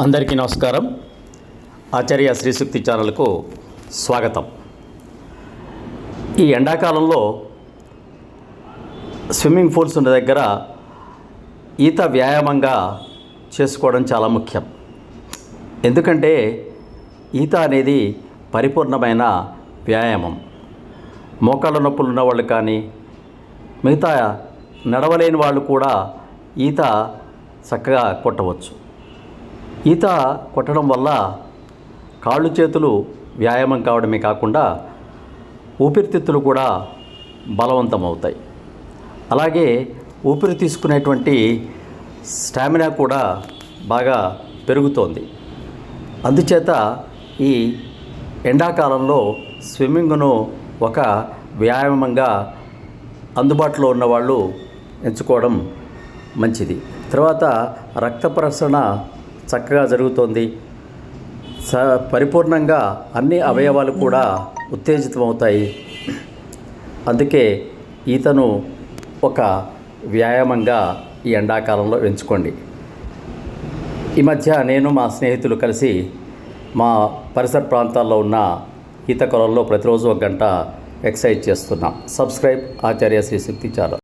అందరికీ నమస్కారం. ఆచార్య శ్రీశక్తి ఛానల్కు స్వాగతం. ఈ ఎండాకాలంలో స్విమ్మింగ్ పూల్స్ ఉన్న దగ్గర ఈత వ్యాయామంగా చేసుకోవడం చాలా ముఖ్యం. ఎందుకంటే ఈత అనేది పరిపూర్ణమైన వ్యాయామం. మోకాళ్ళ నొప్పులు ఉన్నవాళ్ళు కానీ మిగతా నడవలేని వాళ్ళు కూడా ఈత చక్కగా కొట్టవచ్చు. ఈత కొట్టడం వల్ల కాళ్ళు చేతులు వ్యాయామం కావడమే కాకుండా ఊపిరితిత్తులు కూడా బలవంతం అవుతాయి అలాగే ఊపిరి తీసుకునేటువంటి స్టామినా కూడా బాగా పెరుగుతోంది. అందుచేత ఈ ఎండాకాలంలో స్విమ్మింగ్ను ఒక వ్యాయామంగా అందుబాటులో ఉన్నవాళ్ళు ఎంచుకోవడం మంచిది. తర్వాత రక్త ప్రసరణ చక్కగా జరుగుతోంది. స పరిపూర్ణంగా అన్ని అవయవాలు కూడా ఉత్తేజితమవుతాయి. అందుకే ఈతను ఒక వ్యాయామంగా ఈ ఎండాకాలంలో ఎంచుకోండి. ఈ మధ్య నేను మా స్నేహితులు కలిసి మా పరిసర ప్రాంతాల్లో ఉన్న ఈత కొలంలో ప్రతిరోజు ఒక గంట ఎక్సర్సైజ్ చేస్తున్నాం. సబ్స్క్రైబ్ ఆచార్య శ్రీ శక్తి చాలా